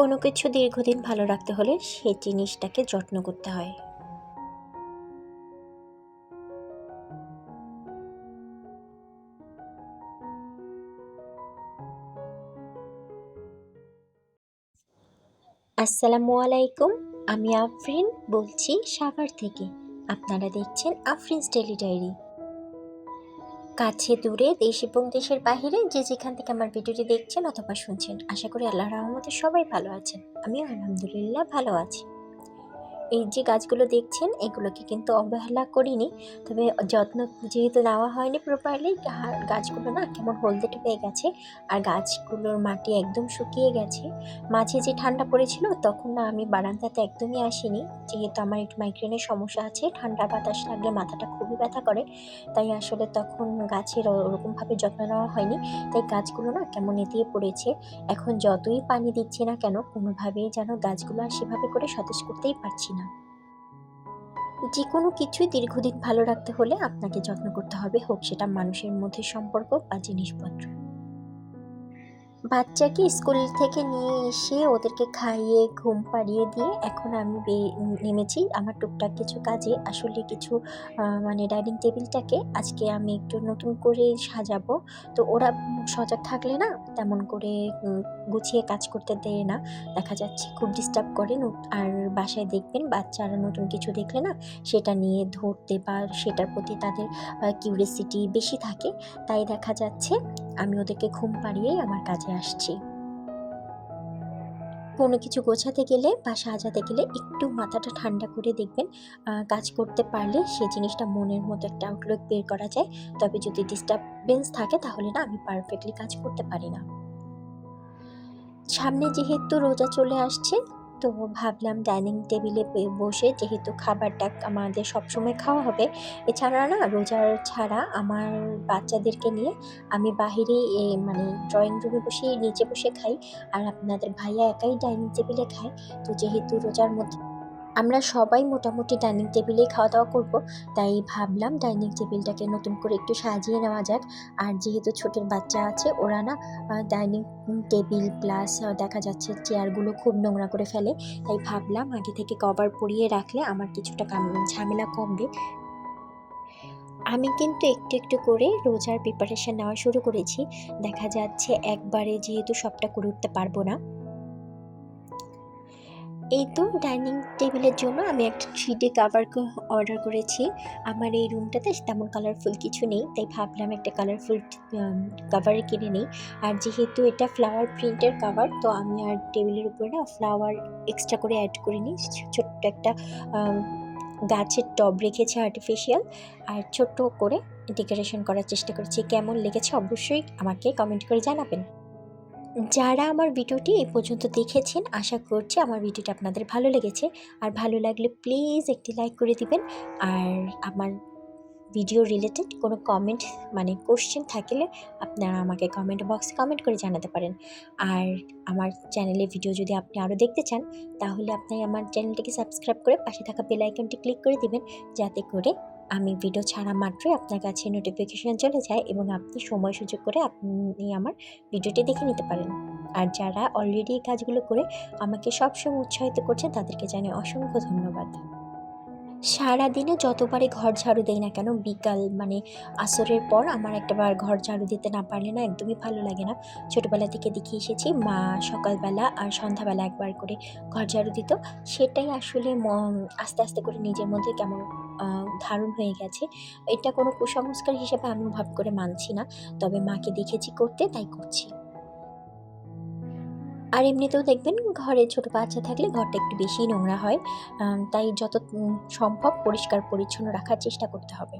কোনো কিছু দীর্ঘদিন ভালো রাখতে হলে সেই জিনিসটাকে যত্ন করতে হয়। আসসালামু আলাইকুম, আমি আফরিন, বলছি সাভার থেকে। আপনারা দেখছেন আফরিনস ডেলি ডায়েরি। কাছে, দূরে, দেশ এবং দেশের বাহিরে যে যেখান থেকে আমার ভিডিওটি দেখছেন অথবা শুনছেন, আশা করি আল্লাহ রহমতে সবাই ভালো আছেন। আমি আলহামদুলিল্লাহ ভালো আছি। এই যে গাছগুলো দেখছেন, এগুলোকে কিন্তু অবহেলা করিনি। তবে যত্ন যেহেতু নেওয়া হয়নি প্রপারলি গাছগুলো না কেমন হলদেটে হয়ে গেছে, আর গাছগুলোর মাটি একদম শুকিয়ে গেছে। মাঝে যে ঠান্ডা পড়েছিল, তখন না আমি বারান্দাতে একদমই আসিনি। যেহেতু আমার একটু মাইগ্রেনের সমস্যা আছে, ঠান্ডা বাতাস লাগলে মাথাটা খুবই ব্যথা করে। তাই আসলে তখন গাছের ওরকমভাবে যত্ন নেওয়া হয়নি। তাই গাছগুলো না কেমন এতিয়ে পড়েছে। এখন যতই পানি দিচ্ছি না কেন, কোনোভাবেই যেন গাছগুলো আর সেভাবে করে সতেজ করতেই পারছি না। যে কোনো কিছুই দীর্ঘদিন ভালো রাখতে হলে আপনাকে যত্ন করতে হবে, হোক সেটা মানুষের মধ্যে সম্পর্ক বা জিনিসপত্র। বাচ্চাকে স্কুল থেকে নিয়ে এসে ওদেরকে খাইয়ে, ঘুম পাড়িয়ে দিয়ে এখন আমি নেমেছি আমার টুকটাক কিছু কাজে। আসলে কিছু মানে ডাইনিং টেবিলটাকে আজকে আমি একটু নতুন করে সাজাবো। তো ওরা সজাগ থাকলে না তেমন করে গুছিয়ে কাজ করতে দেয় না। দেখা যাচ্ছে খুব ডিস্টার্ব করে আর বাসায় দেখবেন বাচ্চারা নতুন কিছু দেখলে না সেটা নিয়ে ধরতে বা সেটার প্রতি তাদের কিউরিয়াসিটি বেশি থাকে। তাই দেখা যাচ্ছে আমি ওদেরকে ঘুম পাড়িয়েই আমার কাজে আসছি। কোনো কিছু গোছাতে গেলে বা সাজাতে গেলে একটু মাথাটা ঠান্ডা করে দেখবেন কাজ করতে পারলে সে জিনিসটা মনের মতো একটা আউটলুক বের করা যায়। তবে যদি ডিস্টারবেন্স থাকে তাহলে না, আমি পারফেক্টলি কাজ করতে পারি না। সামনে যেহেতু রোজা চলে আসছে তো ভাবলাম ডাইনিং টেবিলে বসে যেহেতু খাবারটা আমাদের সবসময় খাওয়া হবে, এছাড়া না রোজার ছাড়া আমার বাচ্চাদেরকে নিয়ে আমি বাহিরে মানে ড্রয়িং রুমে বসে, নিচে বসে খাই, আর আপনাদের ভাইয়া একাই ডাইনিং টেবিলে খায়। তো যেহেতু রোজার মধ্যে আমরা সবাই মোটামুটি ডাইনিং টেবিলেই খাওয়া দাওয়া করব, তাই ভাবলাম ডাইনিং টেবিলটাকে নতুন করে একটু সাজিয়ে নেওয়া যাক। আর যেহেতু ছোটোর বাচ্চা আছে, ওরা না ডাইনিং টেবিল প্লাস দেখা যাচ্ছে চেয়ারগুলো খুব নোংরা করে ফেলে, তাই ভাবলাম আগে থেকে কভার পরিয়ে রাখলে আমার কিছুটা ঝামেলা কমবে। আমি কিন্তু একটু একটু করে রোজার প্রিপারেশান নেওয়া শুরু করেছি। দেখা যাচ্ছে একবারে যেহেতু সবটা করে উঠতে পারব না। এই তো ডাইনিং টেবিলের জন্য আমি একটা থ্রি ডি কাভার অর্ডার করেছি। আমার এই রুমটাতে তেমন কালারফুল কিছু নেই, তাই ভাবলাম একটা কালারফুল কাভার কিনে নিই। আর যেহেতু এটা ফ্লাওয়ার প্রিন্টের কাভার তো আমি আর টেবিলের উপরে না ফ্লাওয়ার এক্সট্রা করে অ্যাড করে নিই ছোট্ট একটা গাছের টব রেখেছে আর্টিফিশিয়াল আর ছোট্ট করে ডেকোরেশন করার চেষ্টা করেছি। কেমন লেগেছে অবশ্যই আমাকে কমেন্ট করে জানাবেন। যারা আমার ভিডিওটি এই পর্যন্ত দেখেছেন, আশা করছি আমার ভিডিওটি আপনাদের ভালো লেগেছে। আর ভালো লাগলে প্লিজ একটি লাইক করে দিবেন। আর আমার ভিডিও রিলেটেড কোনো কমেন্ট মানে কোশ্চেন থাকলে আপনারা আমাকে কমেন্ট বক্সে কমেন্ট করে জানাতে পারেন। আর আমার চ্যানেলে ভিডিও যদি আপনি আরও দেখতে চান, তাহলে আপনি আমার চ্যানেলটিকে সাবস্ক্রাইব করে পাশে থাকা বেল আইকনটি ক্লিক করে দিবেন, যাতে করে আমি ভিডিও ছাড়া মাত্রই আপনার কাছে নোটিফিকেশান চলে যায় এবং আপনি সময় সুযোগ করে আপনি আমার ভিডিওটি দেখে নিতে পারেন। আর যারা অলরেডি এই কাজগুলো করে আমাকে সবসময় উৎসাহিত করছে তাদেরকে জানিয়ে অসংখ্য ধন্যবাদ। সারাদিনে যতবারই ঘর ঝাড়ু দেই না কেন, বিকাল মানে আসরের পর আমার একটাবার ঘর ঝাড়ু দিতে না পারলে না একদমই ভালো লাগে না। ছোটোবেলা থেকে দেখে এসেছি, মা সকালবেলা আর সন্ধ্যাবেলা একবার করে ঘর ঝাড়ু দিত। সেটাই আসলে আস্তে আস্তে করে নিজের মধ্যে কেমন ধারণ হয়ে গেছে। এটা কোনো কুসংস্কার হিসেবে আমি ভাব করে মানছি না। তবে মাকে দেখেছি করতে, তাই করছি। আর এমনিতেও দেখবেন ঘরে ছোট বাচ্চা থাকলে ঘরটা একটু বেশি নোংরা হয়। তাই যত সম্ভব পরিষ্কার পরিচ্ছন্ন রাখার চেষ্টা করতে হবে।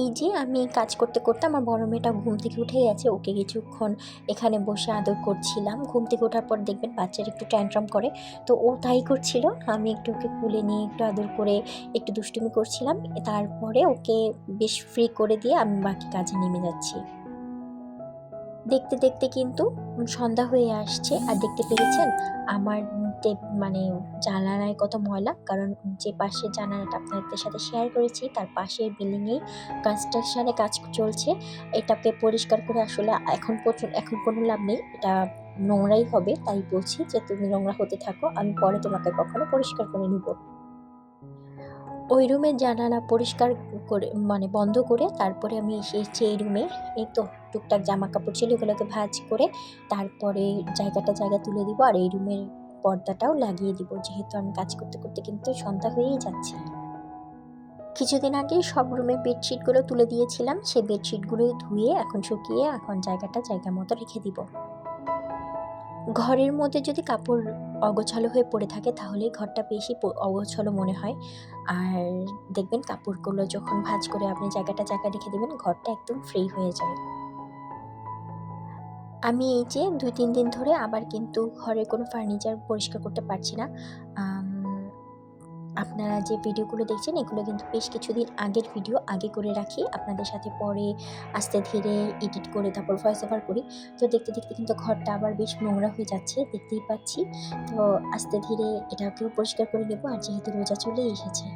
এই যে আমি কাজ করতে করতে আমার বড় মেয়েটা ঘুম থেকে উঠে গেছে ওকে কিছুক্ষণ এখানে বসে আদর করছিলাম। ঘুম থেকে ওঠার পর দেখবেন বাচ্চার একটু ট্যান্ট্রাম করে। তো ও তাই করছিল। আমি একটু ওকে কুলে নিয়ে একটু আদর করে একটু দুষ্টুমি করছিলাম। তারপরে ওকে বেশ ফ্রি করে দিয়ে আমি বাকি কাজে নেমে যাচ্ছি। দেখতে দেখতে কিন্তু সন্ধ্যা হয়ে আসছে আর দেখতে পেরেছেন আমার মানে জানালায় কত ময়লা, কারণ যে পাশের জানালাটা আপনাদের সাথে শেয়ার করেছি, তার পাশের বিল্ডিংয়েই কনস্ট্রাকশানে কাজ চলছে। এটাকে পরিষ্কার করে আসলে এখন পর্যন্ত এখন কোনো লাভ নেই, এটা নোংরাই হবে, তাই বলছি যে তুমি নোংরা হতে থাকো, আমি পরে তোমাকে কখনো পরিষ্কার করে নিব। ওই রুমের জানালা পরিষ্কার করে মানে বন্ধ করে তারপরে আমি এসেছি এই রুমে এই তো, টুকটাক জামা কাপড় ছিল, এগুলোকে ভাঁজ করে তারপরে জায়গাটা জায়গা তুলে দিব আর এই রুমের পর্দাটাও লাগিয়ে দিব। যেহেতু আমি কাজ করতে করতে কিন্তু সন্ধ্যা হয়েই যাচ্ছে। কিছুদিন আগে সব রুমে বেডশিটগুলো তুলে দিয়েছিলাম, সেই বেডশিটগুলো ধুয়ে এখন শুকিয়ে এখন জায়গাটা জায়গা মতো রেখে দিব। ঘরের মধ্যে যদি কাপড় অগোছালো হয়ে পড়ে থাকে, তাহলে ঘরটা বেশি অগোছালো মনে হয়। আর দেখবেন কাপড়গুলো যখন ভাঁজ করে আপনি জায়গাটা জায়গা রেখে দেবেন, ঘরটা একদম ফ্রি হয়ে যায়। আমি এই যে দুই, তিন দিন ধরে আবার কিন্তু ঘরের কোনো ফার্নিচার পরিষ্কার করতে পারছি না। আপনারা যে ভিডিওগুলো দেখছেন, এগুলো কিন্তু বেশ কিছুদিন আগের ভিডিও। আগে করে রাখি, আপনাদের সাথে পরে আস্তে ধীরে এডিট করে তারপর ভয়েস ওভার করি। তো দেখতে দেখতে কিন্তু ঘরটা আবার বেশ নোংরা হয়ে যাচ্ছে, দেখতেই পাচ্ছি। তো আস্তে ধীরে এটাকেও পরিষ্কার করে নেব। আর যেহেতু রোজা চলেই এসেছে।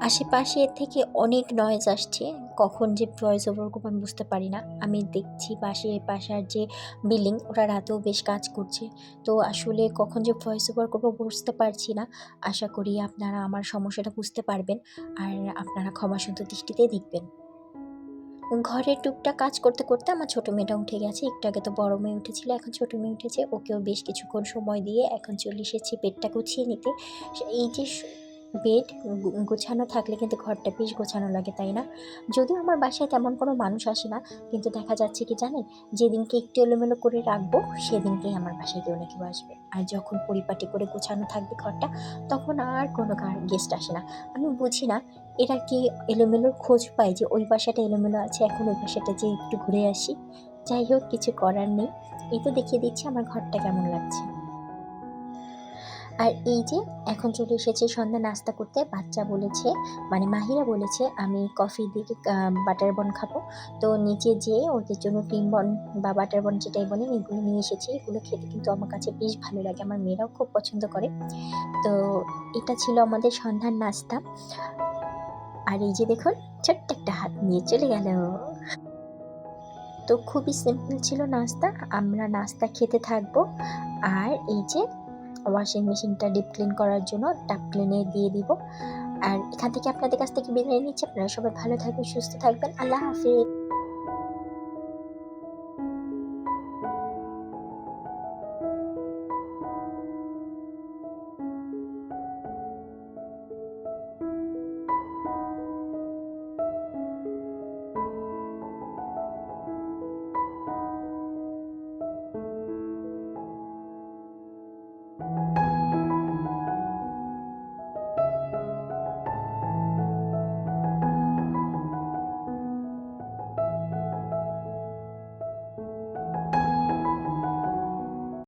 আশেপাশে থেকে অনেক নয়েজ আসছে। কখন যে ভয়েস ওভার আমি বুঝতে পারি না। আমি দেখছি পাশে পাশার যে বিল্ডিং ওরা রাতেও বেশ কাজ করছে। তো আসলে কখন যে ভয়েস ওভার বুঝতে পারছি না। আশা করি আপনারা আমার সমস্যাটা বুঝতে পারবেন আর আপনারা ক্ষমাসুন্দর দৃষ্টিতে দেখবেন। ঘরের টুকটা কাজ করতে করতে আমার ছোটো মেয়েটা উঠে গেছে। একটু আগে তো বড় মেয়ে উঠেছিল, এখন ছোটো মেয়ে উঠেছে। ওকেও বেশ কিছুক্ষণ সময় দিয়ে এখন চলে এসেছি বেডটা গুছিয়ে নিতে। এই যে বেড গোছানো থাকলে কিন্তু ঘরটা বেশ গোছানো লাগে, তাই না? যদিও আমার বাসায় তেমন কোনো মানুষ আসে না, কিন্তু দেখা যাচ্ছে কি জানেন? যেদিনকে একটু এলোমেলো করে রাখব, সেদিনকেই আমার বাসায় কেউ না কেউ আসবে। আর যখন পরিপাটি করে গোছানো থাকবে ঘরটা, তখন আর কোনো গেস্ট আসে না। আমি বুঝি না, এরা কি এলোমেলোর খোঁজ পায় যে ওই বাসাটা এলোমেলো আছে, এখন ওই বাসাটা যে একটু ঘুরে আসি? যাই হোক, কিছু করার নেই। এই তো দেখিয়ে দিচ্ছি আমার ঘরটা কেমন লাগছে। আর এই যে, এখন চলে এসেছে সন্ধ্যা নাস্তা করতে। বাচ্চা বলেছে মানে মাহিরা বলেছে, আমি কফি দিয়ে বাটার বন খাব। তো নিচে যেয়ে ওদের জন্য ক্রিম বন বা বাটার বন যেটাই বলেন, এগুলো নিয়ে এসেছি। এগুলো খেতে কিন্তু আমার কাছে বেশ ভালো লাগে, আমার মেয়েরাও খুব পছন্দ করে। তো এটা ছিল আমাদের সন্ধ্যার নাস্তা। আর এই যে দেখুন, ছোট্ট একটা হাত নিয়ে চলে গেল। তো খুবই সিম্পল ছিল নাস্তা। আমরা নাস্তা খেতে থাকব। আর এই যে ওয়াশিং মেশিনটা ডিপ ক্লিন করার জন্য টাপ ক্লিনে দিয়ে দিব। আর এখান থেকে আপনাদের কাছ থেকে বিদায় নিচ্ছি। আপনারা সবাই ভালো থাকবেন, সুস্থ থাকবেন। আল্লাহ হাফিজ।